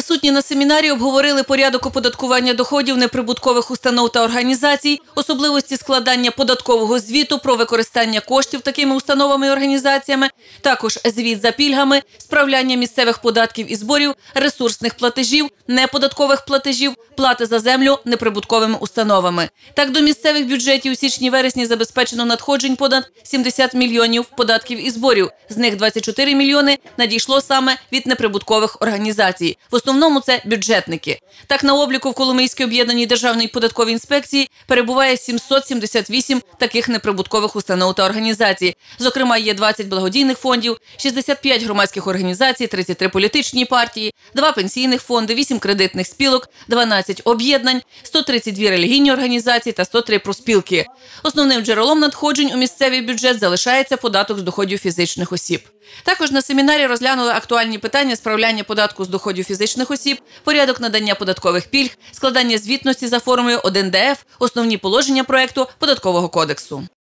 Присутні на семінарі обговорили порядок оподаткування доходів неприбуткових установ та організацій, особливості складання податкового звіту про використання коштів такими установами і організаціями, також звіт за пільгами, справляння місцевих податків і зборів, ресурсних платежів, неподаткових платежів, плати за землю неприбутковими установами. Так до місцевих бюджетів у січні-вересні забезпечено надходжень понад 70 мільйонів податків і зборів. З них 24 мільйони надійшло саме від неприбуткових організацій. В основному це бюджетники. Так на обліку в Коломийській об'єднаній державній податковій інспекції перебуває 778 таких неприбуткових установ та організацій. Зокрема, є 20 благодійних фондів, 65 громадських організацій, 33 політичні партії, 2 пенсійних фонди, 8 кредитних спілок, 12 об'єднань, 132 релігійні організації та 103 проспілки. Основним джерелом надходжень у місцевий бюджет залишається податок з доходів фізичних осіб. Також на семінарі розглянули актуальні питання справляння податку з доходів фізичних осіб, порядок надання податкових пільг, складання звітності за формою 1ДФ, основні положення проекту податкового кодексу.